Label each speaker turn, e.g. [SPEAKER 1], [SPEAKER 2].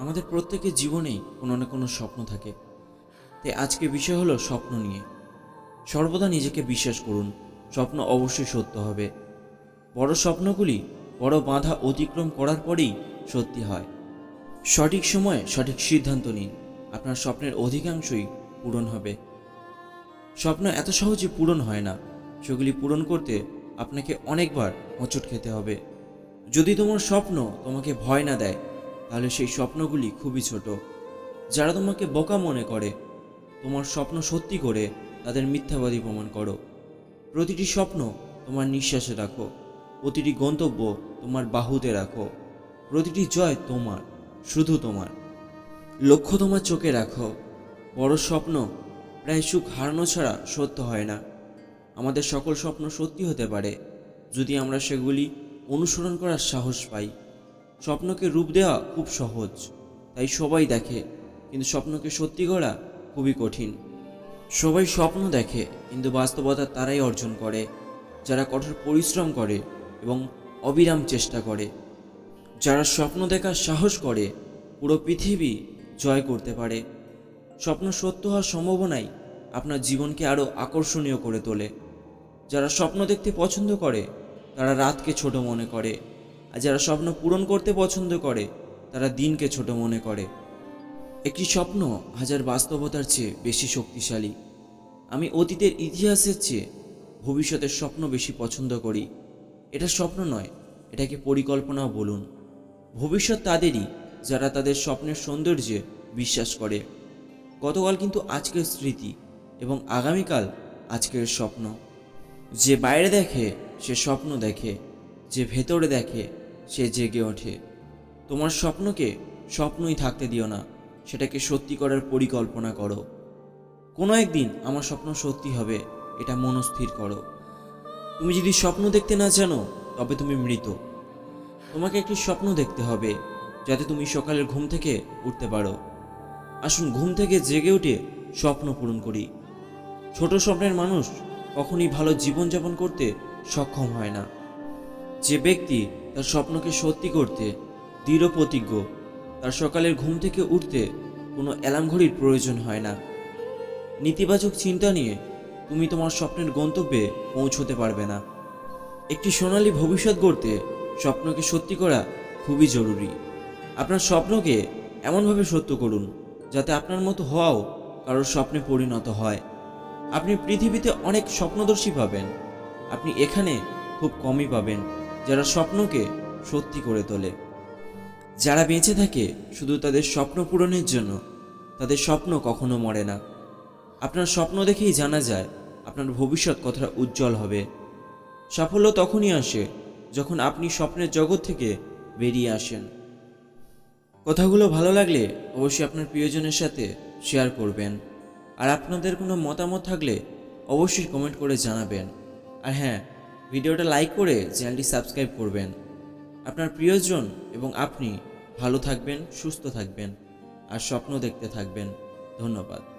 [SPEAKER 1] আমাদের প্রত্যেকের জীবনেই কোনো না কোনো স্বপ্ন থাকে। তাই আজকে বিষয় হলো স্বপ্ন নিয়ে। সর্বদা নিজেকে বিশ্বাস করুন, স্বপ্ন অবশ্যই সত্য হবে। বড় স্বপ্নগুলি বড় বাধা অতিক্রম করার পরেই সত্যি হয়। সঠিক সময়ে সঠিক সিদ্ধান্ত নিন, আপনার স্বপ্নের অধিকাংশই পূরণ হবে। স্বপ্ন এত সহজে পূরণ হয় না, সেগুলি পূরণ করতে আপনাকে অনেকবার হোঁচট খেতে হবে। যদি তোমার স্বপ্ন তোমাকে ভয় না দেয় তাহলে সেই স্বপ্নগুলি খুবই ছোট। যারা তোমাকে বোকা মনে করে, তোমার স্বপ্ন সত্যি করে, তাদের মিথ্যাবাদী প্রমাণ করো। প্রতিটি স্বপ্ন তোমার নিঃশ্বাসে রাখো। প্রতিটি গন্তব্য তোমার বাহুতে রাখো। প্রতিটি জয় তোমার, শুধু তোমার। লক্ষ্য তোমার চোখে রাখো। বড় স্বপ্ন প্রায় সুখ হারানো ছাড়া সত্য হয় না। আমাদের সকল স্বপ্ন সত্যি হতে পারে। যদি আমরা সেগুলি অনুসরণ করার সাহস পাই স্বপ্নকে রূপ দেওয়া খুব সহজ। তাই সবাই দেখে, কিন্তু স্বপ্নকে সত্যি করা খুবই কঠিন। সবাই স্বপ্ন দেখে, কিন্তু বাস্তবতা তারাই অর্জন করে, যারা কঠোর পরিশ্রম করে এবং অবিরাম চেষ্টা করে। যারা স্বপ্ন দেখার সাহস করে, পুরো পৃথিবী জয় করতে পারে। স্বপ্ন সত্য হওয়ার সম্ভাবনাই আপনার জীবনকে আরও আকর্ষণীয় করে তোলে। যারা স্বপ্ন দেখতে পছন্দ করে, তারা রাতকে ছোট মনে করে। আর যারা স্বপ্ন পূরণ করতে পছন্দ করে, তারা দিনকে ছোট মনে করে। একটি স্বপ্ন হাজার বাস্তবতার চেয়ে বেশি শক্তিশালী। আমি অতীতের ইতিহাসের চেয়ে ভবিষ্যতের স্বপ্ন বেশি পছন্দ করি। এটা স্বপ্ন নয়, এটাকে পরিকল্পনাও বলুন। ভবিষ্যৎ তাদেরই, যারা তাদের স্বপ্নের সৌন্দর্যে বিশ্বাস করে। গতকাল কিন্তু আজকের স্মৃতি এবং আগামীকাল আজকের স্বপ্ন। যে বাইরে দেখে, সে স্বপ্ন দেখে। যে ভেতরে দেখে সে জেগে ওঠে। তোমার স্বপ্নকে স্বপ্নই থাকতে দিও না, সেটাকে সত্যি করার পরিকল্পনা করো। কোনো একদিন আমার স্বপ্ন সত্যি হবে, এটা মনস্থির করো। তুমি যদি স্বপ্ন দেখতে না জানো, তবে তুমি মৃত। তোমাকে একটি স্বপ্ন দেখতে হবে, যাতে তুমি সকালের ঘুম থেকে উঠতে পারো। আসুন ঘুম থেকে জেগে উঠে স্বপ্ন পূরণ করি। ছোট স্বপ্নের মানুষ কখনই ভালো জীবনযাপন করতে সক্ষম হয় না। যে ব্যক্তি তার স্বপ্নকে সত্যি করতে দৃঢ় প্রতিজ্ঞ। তার সকালের ঘুম থেকে উঠতে কোনো অ্যালার্ম ঘড়ির প্রয়োজন হয় না। নেতিবাচক চিন্তা নিয়ে তুমি তোমার স্বপ্নের গন্তব্যে পৌঁছতে পারবে না। একটি সোনালী ভবিষ্যৎ গড়তে স্বপ্নকে সত্যি করা খুবই জরুরি। আপনার স্বপ্নকে এমনভাবে সত্য করুন, যাতে আপনার মতো হওয়াও কারোর স্বপ্নে পরিণত হয়। আপনি পৃথিবীতে অনেক স্বপ্নদর্শী পাবেন। আপনি এখানে খুব কমই পাবেন। যারা স্বপ্নকে সত্যি করে তোলে। যারা বেঁচে থাকে শুধু তাদের স্বপ্ন পূরণের জন্য, তাদের স্বপ্ন কখনো মরে না। আপনার স্বপ্ন দেখেই জানা যায়, আপনার ভবিষ্যৎ কতটা উজ্জ্বল হবে। সাফল্য তখনই আসে যখন আপনি স্বপ্নের জগৎ থেকে বেরিয়ে আসেন। কথাগুলো ভালো লাগলে অবশ্যই আপনার প্রিয়জনের সাথে শেয়ার করবেন। আর আপনাদের কোনো মতামত থাকলে অবশ্যই কমেন্ট করে জানাবেন। আর হ্যাঁ ভিডিওটা লাইক করে চ্যানেলটি সাবস্ক্রাইব করবেন। আপনার প্রিয়জন এবং আপনি ভালো থাকবেন, সুস্থ থাকবেন আর স্বপ্ন দেখতে থাকবেন। ধন্যবাদ।